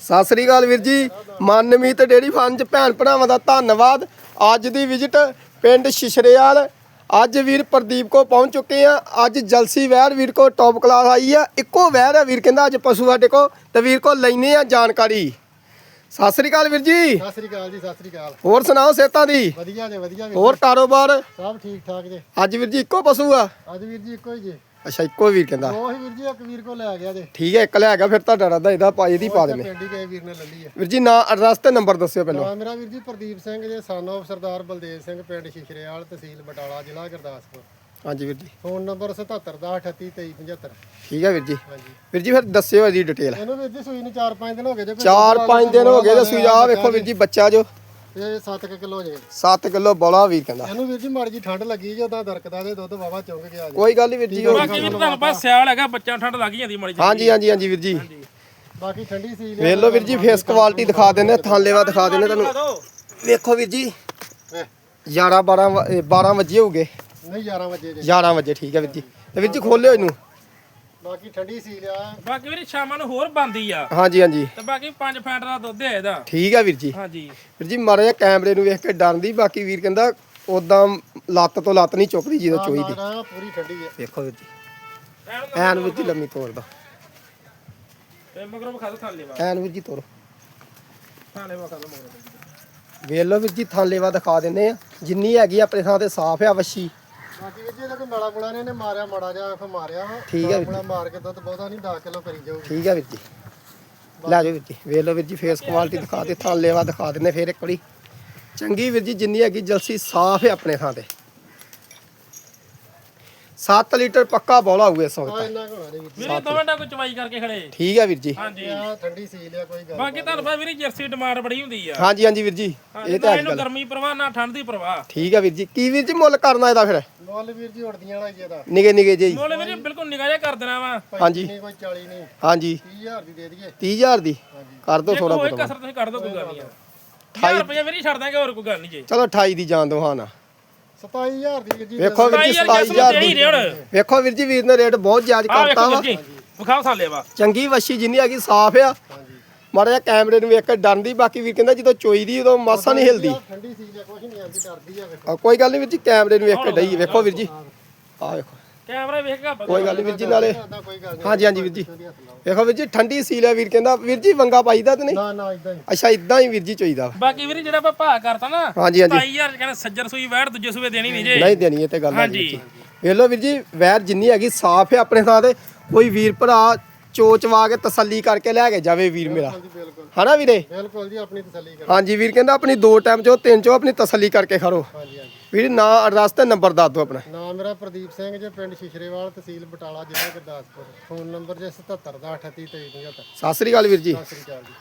ਸਤਿ ਸ੍ਰੀ ਅਕਾਲ ਵੀਰ ਜੀ। Manmeet dairy farm ਚ ਭੈਣ ਭਰਾਵਾਂ ਦਾ ਧੰਨਵਾਦ। ਅੱਜ ਦੀ ਵਿਜ਼ਿਟ ਪਿੰਡ ਸ਼ਿਸ਼ਰੇਵਾਲ ਅੱਜ ਵੀਰ ਪ੍ਰਦੀਪ ਕੋ ਪਹੁੰਚ ਚੁੱਕੇ ਆ। ਅੱਜ ਜਲਸੀ ਵੈਰ ਵੀਰ ਕੋ ਟੌਪ ਕਲਾਸ ਆਈ ਆ। ਇੱਕੋ ਵੈਰ ਆ ਵੀਰ ਕਹਿੰਦਾ ਅੱਜ ਪਸ਼ੂ ਸਾਡੇ ਕੋ। ਤੇ ਵੀਰ ਕੋ ਲੈਨੇ ਆ ਜਾਣਕਾਰੀ। ਸਤਿ ਸ੍ਰੀ ਅਕਾਲ ਵੀਰ ਜੀ। ਸਤਿ ਸ੍ਰੀ ਅਕਾਲ ਜੀ ਸਤਿ ਸ੍ਰੀ ਅਕਾਲ। ਹੋਰ ਸੁਣਾਓ ਸਿਹਤਾਂ ਦੀ? ਵਧੀਆ ਜੇ ਵਧੀਆ ਵੀਰ ਹੋਰ ਕਾਰੋਬਾਰ? ਸਭ ਠੀਕ ਠਾਕ ਜੇ। ਅੱਜ ਵੀਰ ਜੀ ਇੱਕੋ ਪਸ਼ੂ ਆ। ਅੱਜ ਵੀਰ ਜੀ ਇੱਕੋ ਹੀ ਜੇ। ਅੱਛਾ ਇੱਕੋ ਵੀਰ ਕਹਿੰਦਾ। ਉਹ ਹੀ ਵੀਰ ਜੀ ਇੱਕ ਵੀਰ ਕੋ ਲੈ ਗਿਆ ਜੇ। ਠੀਕ ਹੈ ਇੱਕ ਲੈ ਗਿਆ ਫਿਰ ਤੁਹਾਡਾ ਰੱਦਾ ਇਹਦਾ ਪਾ ਇਹਦੀ ਪਾ ਦੇਣੇ। ਪਿੰਡੀ ਵੀਰ ਨੇ ਲੱਲੀ ਆ ਵੀਰ ਜੀ ਨਾਂ ਐਡਰੈਸ ਤੇ ਨੰਬਰ ਦੱਸਿਓ ਪਹਿਲਾਂ। ਨਾਮ ਮੇਰਾ ਵੀਰ ਜੀ ਪ੍ਰਦੀਪ ਸਿੰਘ ਜੇ ਸਨ of ਸਰਦਾਰ ਬਲਦੇਵ ਸਿੰਘ ਪਿੰਡ ਸ਼ਿਸ਼ਰੇਵਾਲ ਤਹਿਸੀਲ ਬਟਾਲਾ ਜ਼ਿਲ੍ਹਾ ਗੁਰਦਾਸਪੁਰ। ਹਾਂਜੀ ਵੀਰ ਜੀ। ਫੋਨ ਨੰਬਰ 7710382375 ਠੀਕ ਹੈ ਵੀਰ ਜੀ। ਹਾਂਜੀ। ਵੀਰ ਜੀ ਫਿਰ ਦੱਸਿਓ ਇਹਦੀ ਡਿਟੇਲ। ਇਹਨੂੰ ਵੀਰ ਜੀ ਸੂਈ ਨੂੰ 4-5 ਦਿਨ ਹੋ ਗਏ ਜੇ ਕੋਈ ਚਾਰ ਦੁੱਧ ਪੰਜ ਦਿਨ ਹੋ ਗਏ ਤੇ ਸੂਈ ਆ ਵੇਖੋ ਵੀਰ ਜੀ ਬੱਚਾ ਜੋ। ਇਹ 7 ਕਿਲੋ ਜੇ। 7 ਕਿਲੋ ਬੋਲਾ ਵੀਰ ਕਹਿੰਦਾ। ਇਹਨੂੰ ਵੀਰ ਜੀ ਮਾੜੀ ਜੀ ਠੰਡ ਲੱਗੀ ਜੇ ਉਹਦਾ ਦਰਕਦਾ ਦੇ ਦੁੱਧ ਵਾਵਾ ਚੁੰਗ ਗਿਆ ਜੇ। ਕੋਈ ਗੱਲ ਨਹੀਂ ਵੀਰ ਜੀ ਉਹ- ਬਾਕੀ ਵੀ ਤੁਹਾਨੂੰ ਪਤਾ ਸਿਆਲ ਹੈਗਾ ਬੱਚਾ ਠੰਡ ਲੱਗ ਜਾਂਦੀ ਮਾੜੀ ਜਿਹੀ। ਹਾਂਜੀ ਹਾਂਜੀ ਹਾਂਜੀ ਵੀਰ ਜੀ। ਬਾਕੀ ਠੰਡੀ ਸੀ ਵੇਖ ਲਓ ਵੀਰ ਜੀ ਫੇਸ ਕੁਆਲਿਟੀ ਦਿਖਾ ਦਿੰਦੇ ਥਾਲੇਵਾ ਦਿਖਾ ਦਿੰਦੇ ਤੁਹਾਨੂੰ। ਵੇਖੋ ਵੀਰ ਜੀ 11 12 ਵ- ਇਹ 12 ਵਜੇ ਹੋਗੇ ਨਹੀਂ 11 ਵਜੇ ਜੇ। 11 ਵਜੇ ਠੀਕ ਹੈ ਵੀਰ ਜੀ। ਤੇ ਵੀਰ ਜੀ ਖੋਲਿਓ ਇਹਨੂੰ। ਬਾਕੀ ਠੰਡੀ ਸੀ ਲਿਆ। ਬਾਕੀ ਵੀਰੇ ਸ਼ਾਮਾਂ ਨੂੰ ਹੋਰ ਬੰਦੀ ਆ। ਹਾਂਜੀ ਹਾਂਜੀ। ਤੇ ਬਾਕੀ 5 ਫੈਂਟ ਦਾ ਦੁੱਧ ਹੈ ਇਹਦਾ। ਠੀਕ ਹੈ ਵੀਰ ਜੀ। ਹਾਂਜੀ। ਵੀਰ ਜੀ ਮਾਰੇ ਕੈਮਰੇ ਨੂੰ ਵੇਖ ਕੇ ਡਰਦੀ ਬਾਕੀ ਵੀਰ ਕਹਿੰਦਾ ਉਦਾਂ ਲੱਤ ਤੋਂ ਲੱਤ ਨਹੀਂ ਚੁੱਕਦੀ ਜਦੋਂ ਚੋਈ ਦੀ। ਨਾ ਪੂਰੀ ਠੰਡੀ ਹੈ ਵੇਖੋ ਵੀਰ ਜੀ। ਐਨ ਵੀਰ ਜੀ ਲੰਮੀ ਤੋੜਦਾ ਤੇ ਮਗਰੋਂ ਵਿਖਾ ਦੋ ਥਾਲੇ ਵਾ ਐਨ ਵੀਰ ਜੀ ਤੋੜ ਥਾਲੇ ਵਿਖਾ ਦੋ ਮਗਰੋਂ। ਵੇਖ ਲਓ ਵੀਰ ਜੀ ਥਾਲੇਵਾ ਦਿਖਾ ਦਿੰਨੇ ਆ। ਜਿੰਨੀ ਹੈਗੀ ਆਪਣੇ ਥਾਂ ਤੇ ਸਾਫ਼ ਆ ਵੱਛੀ। ਬਾਕੀ ਵੀਰ ਜੀ ਇਹਦਾ ਕੋਈ ਨਾਲਾ ਪੁਲਾ ਨੇ ਇਹਨੇ ਮਾਰਿਆ ਮਾੜਾ ਜਿਹਾ ਫਿਰ ਮਾਰਿਆ ਠੀਕ ਹੈ ਵੀਰ ਮਾਰ ਕੇ ਦੁੱਧ ਬਹੁਤਾ ਨਹੀਂ 10 ਕਿਲੋ ਕਰੀ ਜਾਊਗੀ। ਠੀਕ ਹੈ ਵੀਰ ਜੀ। ਲੈ ਜਾਓ ਵੀਰ ਜੀ ਵੇਖ ਲਓ ਵੀਰ ਜੀ ਫੇਸ ਕੁਆਲਿਟੀ ਦਿਖਾ ਦੇ ਥਾਲੇਵਾ ਦਿਖਾ ਦਿੰਨੇ ਫੇਰ ਇੱਕ ਵਾਰੀ। ਚੰਗੀ ਵੀਰ ਜੀ ਜਿੰਨੀ ਹੈਗੀ ਜਲਸੀ ਸਾਫ਼ ਹੈ ਆਪਣੇ ਥਾਂ ਤੇ। 7 ਲੀਟਰ ਪੱਕਾ ਬੋਲਾ ਹੋਊ ਇਸ ਵਕਤ। ਇੰਨਾ ਘਣਾ ਨਹੀਂ ਵੀਰ ਵੀਰੇ ਦੋਵੇਂ ਟਾ ਕੋਈ ਚਵਾਈ ਕਰਕੇ ਖੜੇ। ਠੀਕ ਹੈ ਵੀਰ ਜੀ। ਹਾਂਜੀ। ਆ ਠੰਡੀ ਸੀ ਲਿਆ ਕੋਈ ਗੱਲ ਬਾਕੀ ਤੁਹਾਨੂੰ ਪਤਾ ਵੀਰੇ ਜਰਸੀ ਡਿਮਾਂਡ ਬੜੀ ਹੁੰਦੀ ਆ। ਹਾਂਜੀ ਹਾਂਜੀ ਵੀਰ ਜੀ ਇਹ ਤਾਂ ਇਹਨੂੰ ਗਰਮੀ ਪ੍ਰਵਾਹ ਨਾ ਠੰਡ ਦੀ ਪ੍ਰਵਾਹ। ਠੀਕ ਹੈ ਵੀਰ ਜੀ ਕੀ ਵੀਰ ਜੀ ਮੁੱਲ ਕਰਨਾ ਇਹਦਾ ਫਿਰ? ਮੁੱਲ ਵੀਰ ਜੀ ਉੜਦੀਆਂ ਵਾਲਾ ਜੀ ਇਹਦਾ। ਨਿਗੇ ਨਿਗੇ ਜੀ ਮੋਲੇ ਵੀਰੇ ਬਿਲਕੁਲ ਨਿਗਾਹ ਜਿਹਾ ਕਰ ਦੇਣਾ ਵਾ। ਹਾਂਜੀ। ਕੋਈ 40 ਨਹੀਂ। ਹਾਂਜੀ। 30000 ਦੀ ਦੇ ਦਈਏ। 30000 ਦੀ? ਕਰ ਜੇ ਥੋੜਾ ਕੋਈ ਬਹੁਤ ਕਸਰ ਤੁਸੀਂ ਕੱਢ ਦੋ ਕੋਈ ਗੱਲ ਨਹੀਂ ਆ। 1000 ਰੁਪਏ ਵੀਰੇ ਛੱਡ ਦਾਂਗੇ ਹੋਰ ਕੋਈ ਗੱਲ ਨਹੀਂ ਜੀ। ਚਲੋ 28 ਦੀ ਜਾਨ ਦੋ ਹਾਂ ਨਾ 27000 ਦੀ ਵੀਰ ਜੀ ਵੇਖੋ ਵੀਰ ਜੀ 27000 27000 ਦੇ ਵੇਖੋ ਵੀਰ ਜੀ ਵੀਰ ਨੇ ਰੇਟ ਬਹੁਤ ਆ ਕਰਤਾ ਵਾ। ਜੀ ਵਿਖਾਓ ਥਾਲੇ ਵਾ। ਚੰਗੀ ਵੱਛੀ ਜਿੰਨੀ ਹੈਗੀ ਸਾਫ਼ ਆ। ਹਾਂਜੀ ਮਾੜਾ ਜਿਹਾ ਕੈਮਰੇ ਨੂੰ ਵੇਖ ਕੇ ਡਰਦੀ ਬਾਕੀ ਵੀਰ ਕਹਿੰਦਾ ਜਦੋਂ ਚੋਈ ਦੀ ਉਦੋਂ ਮਾਸਾ ਨਹੀਂ ਹਿਲਦੀ। ਠੰਡੀ ਸੀ ਲਿਆ ਕੁਝ ਨਹੀਂ ਆਂਦੀ ਡਰਦੀ ਆ ਵੇਖੋ। ਕੋਈ ਗੱਲ ਨਹੀਂ ਵੀਰ ਜੀ ਕੈਮਰੇ ਨੂੰ ਵੇਖ ਕੇ ਡਈ ਵੇਖੋ ਵੀਰ ਜੀ। ਆ ਵੇਖੋ। ਕੈਮਰਾ ਵੇਖ ਕੇ ਕੋਈ ਗੱਲ ਨਹੀਂ ਵੀਰ ਜੀ ਨਾਲੇ। ਹਾਂਜੀ ਹਾਂਜੀ ਵੀਰ ਜੀ। ਵੇਖੋ ਵੀਰ ਜੀ ਠੰਡੀ ਸੀਲ ਹੈ ਵੀਰ ਕਹਿੰਦਾ ਵੀਰ ਜੀ ਵੰਗਾ ਪਾਈਦਾ ਤੇ ਨਹੀਂ? ਨਾ ਨਾ ਇਦਾਂ ਹੀ। ਅੱਛਾ ਇਦਾਂ ਹੀ ਵੀਰ ਜੀ ਚੋਈਦਾ ਬਾਕੀ ਵੀਰੇ ਜਿਹੜਾ ਆਪਾਂ ਭਾਅ ਕਰਤਾ ਨਾ ਹਾਂਜੀ ਹਾਂਜੀ। 27000 ਕਹਿੰਦਾ ਸੱਜਰ ਸੂਈ ਵੈੜ ਦੂਜੇ ਸੂਏ ਦੇਣੀ ਨਹੀਂ ਜੇ। ਨਹੀਂ ਦੇਣੀ ਇਹ ਤੇ ਗੱਲ ਹੈ ਹਾਂਜੀ। ਵੀਰ ਜੀ। ਵੇਖ ਲਓ ਵੀਰ ਜੀ ਵੈਰ ਜਿੰਨੀ ਹੈਗੀ ਸਾਫ਼ ਹੈ ਆਪਣੇ ਥਾਂ ਤੇ। ਕੋਈ ਵੀਰ ਭਰਾ ਚੋਚਵਾ ਕੇ ਤਸੱਲੀ ਕਰਕੇ ਲੈ ਕੇ ਜਾਵੇ ਵੀਰ ਮੇਰਾ। ਹਨਾ ਵੀਰੇ? ਬਿਲਕੁਲ ਜੀ ਆਪਣੀ ਤਸੱਲੀ ਕਰੋ। ਹਾਂਜੀ ਵੀਰ ਕਹਿੰਦਾ ਆਪਣੀ ਦੋ ਟਾਈਮ ਚੋਂ ਤਿੰਨ ਚੋਂ ਆਪਣੀ ਤਸੱਲੀ ਕਰਕੇ ਖੜੋ। ਹਾਂਜੀ। ਵੀਰ ਨਾਂ ਐਡਰੈਸ ਤੇ ਨੰਬਰ ਦੱਸ ਦਿਓ ਆਪਣਾ। ਨਾਮ ਮੇਰਾ ਪ੍ਰਦੀਪ ਸਿੰਘ ਜੇ ਪਿੰਡ ਸ਼ਿਸ਼ਰੇਵਾਲ ਤਹਿਸੀਲ ਬਟਾਲਾ ਜ਼ਿਲ੍ਹਾ ਗੁਰਦਾਸਪੁਰ। ਫੋਨ ਨੰਬਰ ਜੇ 77 ਦਾ 38 23 75 ਸਤਿ ਸ੍ਰੀ ਅਕਾਲ ਵੀਰ ਜੀ। ਸਤਿ ਸ੍ਰੀ ਅਕਾਲ ਜੀ।